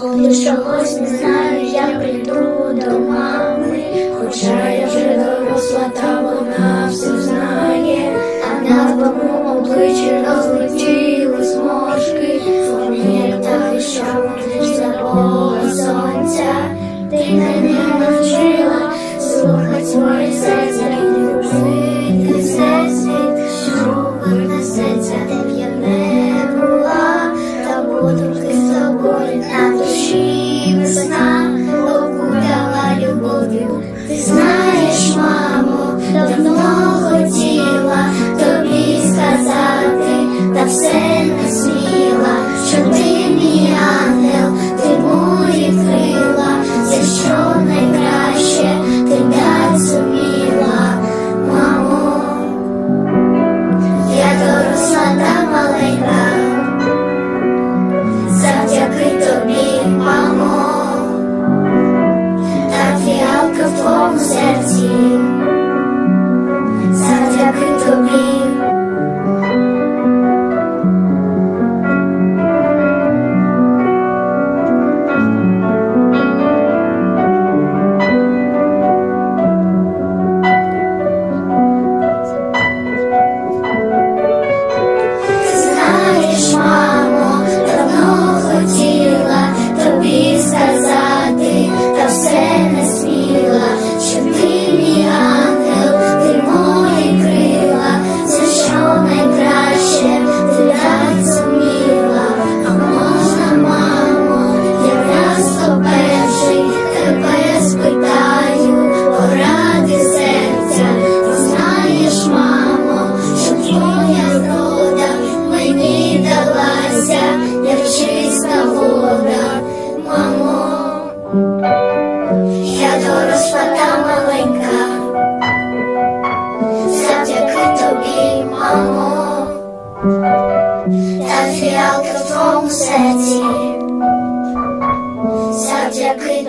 Коли чогось не знаю, я прийду до мами, хоча я вже доросла, та вона все знає, а на твоєму обличчі розлетіли зморшки, вони так що вони забула сонця, ти мене навчила слухати своє серце душі весна, окутала любов'ю. Ти знаєш, я доросла та маленька, завдяки тобі, мамо, та фіалка в твоєму серці, завдяки